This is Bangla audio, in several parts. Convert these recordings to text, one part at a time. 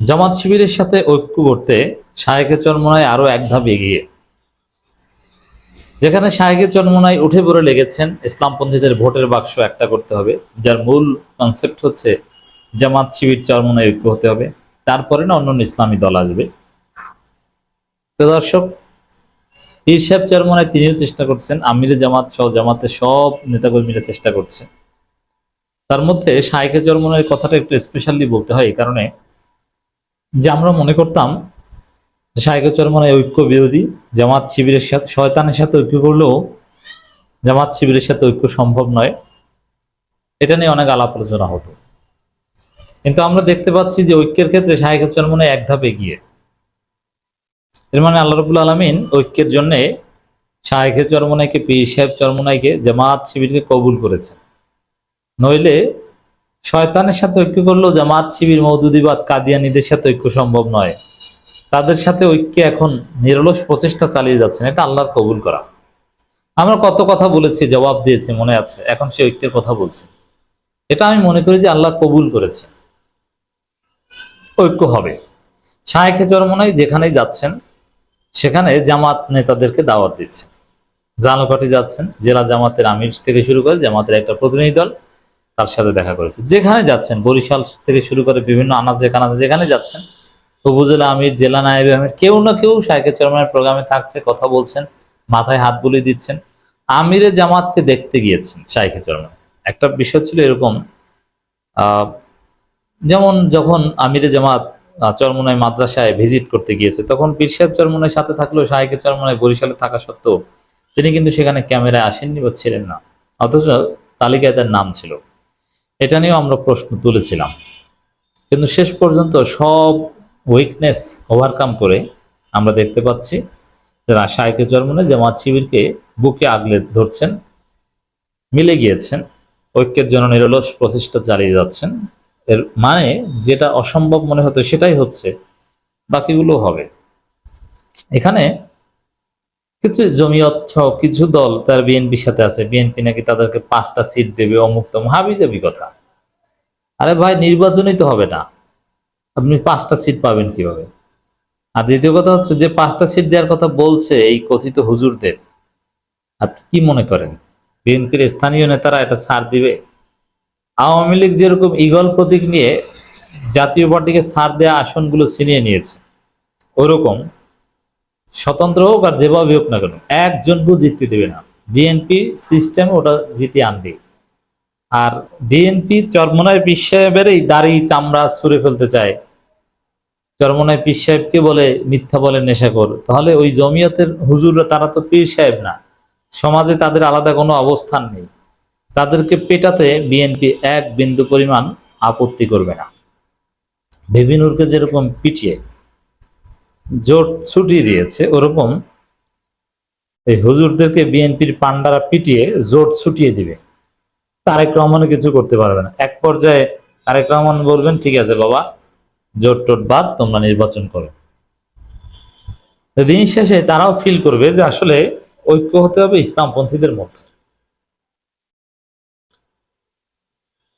জামাত শিবিরের সাথে ঐক্য করতে শায়েকে চরমনায় আরও এক ধাপ এগিয়ে। যেখানে শায়েকে চরমনায় উঠে পড়ে লেগেছেন ইসলামপন্থীদের ভোটের বাক্স একটা করতে হবে, যার মূল কনসেপ্ট হচ্ছে জামাত শিবির চরমনায় ঐক্য হতে হবে। তারপরে না অন্য ইসলামী দল আসবে। তো দর্শক, পীর সাহেব চরমনায় তিনিও চেষ্টা করছেন, আমিরে জামাত সহ জামাতের সব নেতাকর্মীরা চেষ্টা করছে। তার মধ্যে শায়েকে চরমনের কথাটা একটু স্পেশালি বলতে হয় এই কারণে। যে আমরা মনে করতাম যে শায়েকে চরমনায় ঐক্য বিরোধী, জামাত শিবিরের সাথে, শয়তানের সাথে ঐক্য করলেও জামাত শিবিরের সাথে ঐক্য সম্ভব নয়। এটা নিয়ে অনেক আলাপ আলোচনা হতো। কিন্তু আমরা দেখতে পাচ্ছি যে ঐক্যের ক্ষেত্রে শায়েকে চরমনায় এক ধাপ এগিয়ে। এর মানে আল্লাহ রবুল আলমিন ঐক্যের জন্য শাহেখে চরমনাইকে, পীর সাহেব চরমনাইকে জামাত শিবিরকে কবুল করেছে নইলে শয়তানের সাথে ঐক্য করলেও জামাত শিবির মৌদুদিবাদ কাদিয়ানিদের সাথে ঐক্য সম্ভব নয়। তাদের সাথে ঐক্যে এখন নিরলস প্রচেষ্টা চালিয়ে যাচ্ছেন, এটা আল্লাহর কবুল করা। আমরা কত কথা বলেছি, জবাব দিয়েছি, মনে আছে, এখন সে ঐক্যের কথা বলছি। এটা আমি মনে করি যে আল্লাহ কবুল করেছে। ঐক্য হবে। শাহেখে চরমনাই যেখানেই যাচ্ছেন, সেখানে জামাত নেতাদেরকে দাওয়াত দিচ্ছে। জালকাঠি যাচ্ছেন, জেলা জামাতের আমির থেকে শুরু করে জামাতের একটা প্রতিনিধি দল। তার সাথে দেখা করেছে। যেখানে যাচ্ছেন, বরিশাল থেকে শুরু করে বিভিন্ন আনাজে কানাজে যেখানে যাচ্ছেন উপজেলা আমির, জেলা নায়েব আমির, কেউ না কেউ শাহেখে চরমানের প্রোগ্রামে থাকছে, কথা বলছেন, মাথায় হাত বুলিয়ে দিচ্ছেন। আমিরে জামাতকে দেখতে গিয়েছেন শাহেখে চরমান একটা বিষয় ছিল এরকম যেমন যখন আমিরে জামাত চরমনায় মাদ্রাসায় ভিজিট করতে গিয়েছে, তখন পীর সাহেব চরমনায় সাথে থাকলেও শাহেকে চরমনায় বরিশালে থাকা সত্ত্বেও তিনি কিন্তু সেখানে ক্যামেরায় আসেননি বা ছিলেন না। অথচ তালিকায় তার নাম ছিল। এটা নিয়েও আমরা প্রশ্ন তুলেছিলাম। কিন্তু শেষ পর্যন্ত সব উইকনেস ওভারকাম করে আমরা দেখতে পাচ্ছি যে শাহেকে চরমনে জামাত শিবিরকে বুকে আগলে ধরছেন, মিলে গিয়েছেন, ঐক্যের জন্য নিরলস প্রচেষ্টা চালিয়ে যাচ্ছেন। এর মানে যেটা অসম্ভব মনে হতো সেটাই হচ্ছে বাকিগুলো হবে। এখানে কিছু জমিয়ত কিছু দল তার বিএনপির সাথে আছে। বিএনপি নাকি তাদেরকে পাঁচটা সিট দেবে অমুক তমুক হাবি যাবি কথা। আরে ভাই, নির্বাচনই তো হবে না। আপনি পাঁচটা সিট পাবেন কীভাবে? আর দ্বিতীয় কথা হচ্ছে যে পাঁচটা সিট দেওয়ার কথা বলছে এই কথিত হুজুরদের। আপনি কি মনে করেন? বিএনপির স্থানীয় নেতারা এটা ছাড় দিবে? আওয়ামী লীগ যেরকম ইগল প্রতীক নিয়ে জাতীয় পার্টিকে ছাড় দেওয়া আসনগুলো ছিনিয়ে নিয়েছে, ওরকম স্বতন্ত্র হোক আর যেভাবে হোক না কেন, একজনকেও জিততে দেবে না। বিএনপি সিস্টেম ওটা জিতে আনবে। আর বিএনপি চরমনায় পীর সাহেবের এই দাড়ি চামড়া ছুঁড়ে ফেলতে চায়। চরমনায় পীর সাহেবকে বলে, মিথ্যা বলে নেশা কর তাহলে ওই জমিয়তের হুজুররা তারা তো পীর সাহেব না। সমাজে তাদের আলাদা কোনো অবস্থান নেই। তাদেরকে পেটাতে বিএনপি এক বিন্দু পরিমাণ আপত্তি করবে না। বেবিনুরকে যেরকম পিটিয়ে জোট ছুটিয়ে দিয়েছে, ওরকম এই হুজুরদেরকে বিএনপির পান্ডারা পিটিয়ে জোট ছুটিয়ে দিবে। তারেক রহমানও কিছু করতে পারবে না। এক পর্যায়ে তারেক রহমান বলবেন, ঠিক আছে বাবা, জোট টোট বাদ, তোমরা নির্বাচন করো। দিন শেষে তারাও ফিল করবে যে আসলে ঐক্য হতে হবে ইসলামপন্থীদের মধ্যে।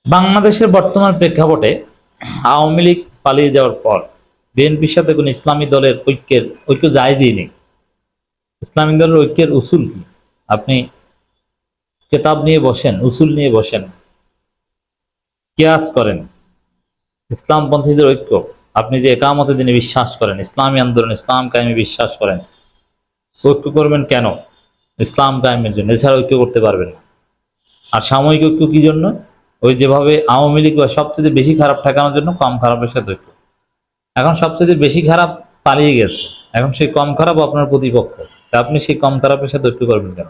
বাংলাদেশের বর্তমান প্রেক্ষাপটে আওয়ামী লীগ পালিয়ে যাওয়ার পর বিএনপির সাথে কোন ইসলামী দলের ঐক্যের, ঐক্য জায়জই নেই। ইসলামী দলের ঐক্যের উসুল কি? আপনি কেতাব নিয়ে বসেন, উসুল নিয়ে বসেন, কেয়াস করেন। ইসলামপন্থীদের ঐক্য। আপনি যে একামতে দিনে বিশ্বাস করেন, ইসলামী আন্দোলন, ইসলাম কায়েমে বিশ্বাস করেন, ঐক্য করবেন কেন? ইসলাম কায়েমের জন্য। এছাড়া ঐক্য করতে পারবেন না। আর সাময়িক ঐক্য কি জন্য? ওই যেভাবে আওয়ামী লীগ বা সবচেয়ে বেশি খারাপ ঠেকানোর জন্য কম খারাপের সাথে ঐক্য। এখন সবচেয়ে বেশি খারাপ পালিয়ে গেছে। এখন সেই কম খারাপ আপনার প্রতিপক্ষ। তা আপনি সেই কম খারাপের সাথে ঐক্য করবেন কেন?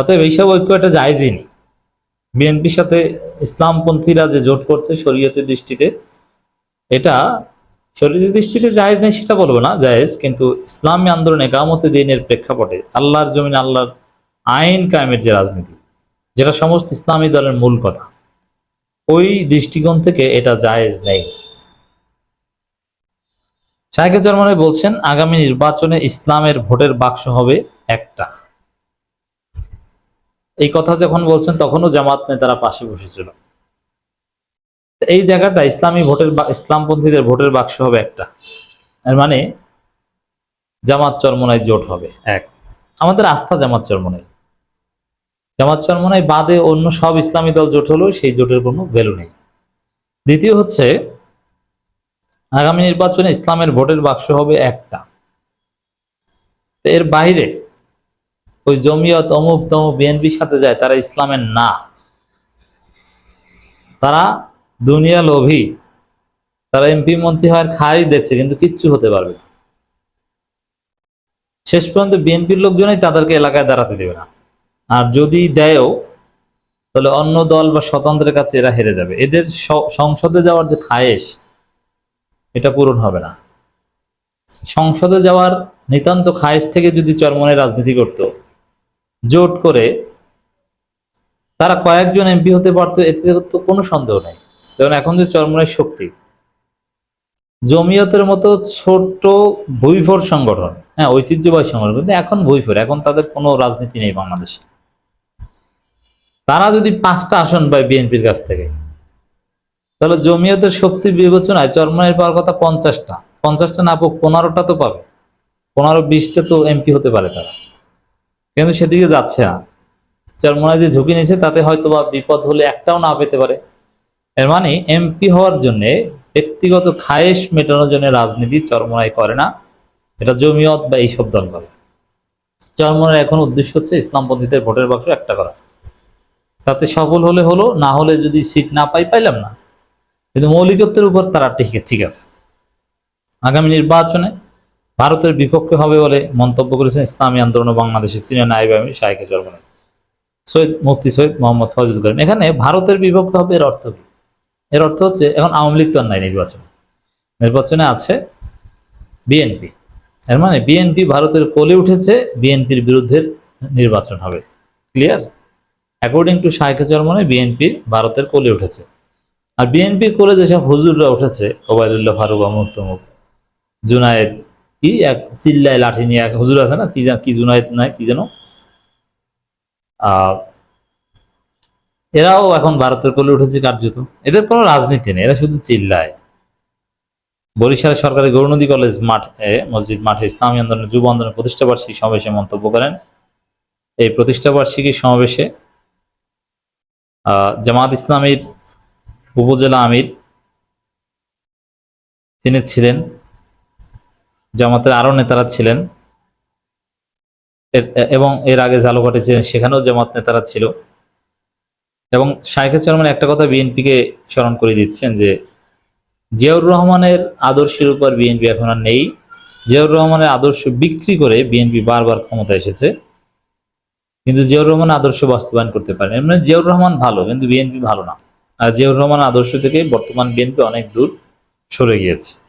অতএব এইসব ঐক্য এটা জায়জই নেই। বিএনপির সাথে ইসলামপন্থীরা যে জোট করছে শরীয়তের দৃষ্টিতে, এটা শরীরের দৃষ্টিতে জায়েজ নেই সেটা বলব না, জায়েজ, কিন্তু ইসলামী আন্দোলন একামতে দিনের প্রেক্ষাপটে আল্লাহর জমিন আল্লাহর আইন কায়েমের যে রাজনীতি, যেটা সমস্ত ইসলামী দলের মূল কথা, ওই দৃষ্টিকোণ থেকে এটা জায়েজ নেই। শাহেকে চরমানে বলছেন, আগামী নির্বাচনে ইসলামের ভোটের বাক্স হবে একটা। এই কথা যখন বলছেন, তখনও জামাত নেতারা পাশে বসেছিল। এই জায়গাটা ইসলামী ভোটের ইসলামপন্থীদের ভোটের বাক্স হবে একটা। এর মানে জামাত চরমনায় জোট হবে, এক। আমাদের আস্থা জামাত চরমনায়। জামাত চরমনায় বাদে অন্য সব ইসলামী দল জোট হলেও সেই জোটের কোনো ভ্যালু নেই। দ্বিতীয় হচ্ছে, আগামী নির্বাচনে ইসলামের ভোটের বাক্স হবে একটা। এর বাইরে ওই জমিয়ত অমুক তমুক বিএনপির সাথে যায়, তারা ইসলামের না। তারা দুনিয়া লোভী। তারা এমপি মন্ত্রী হওয়ার খাই দেখছে, কিন্তু কিচ্ছু হতে পারবে শেষ পর্যন্ত বিএনপির লোকজনই তাদেরকে এলাকায় দাঁড়াতে দেবে না। আর যদি দেয়ও, তাহলে অন্য দল বা স্বতন্ত্রের কাছে এরা হেরে যাবে। এদের সংসদে যাওয়ার যে খায়েশ, এটা পূরণ হবে না। সংসদে যাওয়ার নিতান্ত খায়েশ থেকে যদি চরমনে রাজনীতি করত জোট করে তারা কয়েকজন এমপি হতে পারতো, এতে তো কোনো সন্দেহ নেই। কারণ এখন যে চরমনের শক্তি, জমিয়তের মতো ছোট্ট ভুইফোর সংগঠন হ্যাঁ ঐতিহ্যবাহী সংগঠন, কিন্তু এখন ভুইফোর এখন তাদের কোনো রাজনীতি নেই বাংলাদেশে। তারা যদি পাঁচটা আসন পায় বিএনপির কাছ থেকে, তাহলে জমিয়তের শক্তি বিবেচনায় চরমনের পাওয়ার কথা পঞ্চাশটা। পঞ্চাশটা না পাক পনেরোটা তো পাবে। পনেরো, বিশটা তো এমপি হতে পারে তারা। কিন্তু সেদিকে যাচ্ছে না। চরমনায় যে ঝুঁকি নিয়েছে, তাতে হয়তো বা বিপদ হলে একটাও না পেতে পারে। এর মানে এমপি হওয়ার জন্য ব্যক্তিগত খায়েশ মেটানোর জন্য রাজনীতি চরমনায় করে না। এটা জমিয়ত বা এইসব দল করে। চরমনের এখন উদ্দেশ্য হচ্ছে ইসলামপন্থীদের ভোটের বাক্স একটা করা। তাতে সফল হলে হলো, না হলে যদি সিট না পাই, পাইলাম না। কিন্তু মৌলিকত্বের উপর তারা ঠিক ঠিক আছে। আগামী নির্বাচনে ভারতের বিপক্ষে হবে বলে মন্তব্য করেছেন ইসলামী আন্দোলন বাংলাদেশের সিনিয়র নাইব আমির শাহেকে চরমনায় সৈয়দ মুফতি সৈয়দ মোহাম্মদ ফজল করিম। এখানে ভারতের বিপক্ষে হবে এর অর্থ কি? এর অর্থ হচ্ছে এখন আওয়ামী লীগ তো নাই নির্বাচনে। নির্বাচনে আছে বিএনপি। এর মানে বিএনপি ভারতের কোলে উঠেছে, বিএনপির বিরুদ্ধে নির্বাচন হবে। ক্লিয়ার? অ্যাকর্ডিং টু শাহেখে চরমনে বিএনপি ভারতের কোলে উঠেছে। আর বিএনপির কোলে যেসব হুজুররা উঠেছে, ওবায়দুল্লাহ ফারুক অমুক জুনায়েদ কি এক চিল্লায় লাঠি নিয়ে এক হুজুর আছে না, কি কি জুনায়েদ নাই, কি যেন এরাও এখন ভারতের কোলে উঠেছে কার্যত। এদের কোনো রাজনীতি নেই, এরা শুধু চিল্লায়। বরিশাল সরকারি গৌরনদী কলেজ মাঠে মসজিদ মাঠে ইসলামী আন্দোলনের যুব আন্দোলনের প্রতিষ্ঠা বার্ষিকী সমাবেশে মন্তব্য করেন। এই প্রতিষ্ঠা বার্ষিকী সমাবেশে জামাত ইসলামীর উপজেলা আমির তিনি ছিলেন। জামাতের আরও নেতারা ছিলেন। এবং এর আগে জালুঘাটে ছিলেন, সেখানেও জামাত নেতারা ছিল। এবং শাইখে চরমান একটা কথা বিএনপিকে স্মরণ করে দিচ্ছেন যে, জিয়াউর রহমানের আদর্শের উপর বিএনপি এখন আর নেই। জিয়াউর রহমানের আদর্শ বিক্রি করে বিএনপি বারবার ক্ষমতা এসেছে। কিন্তু জিয়াউর রহমান আদর্শ বাস্তবায়ন করতে পারেন। এর মানে জিয়াউর রহমান ভালো, কিন্তু বিএনপি ভালো না। আর জিয়াউর রহমান আদর্শ থেকে বর্তমান বিএনপি অনেক দূর সরে গিয়েছে।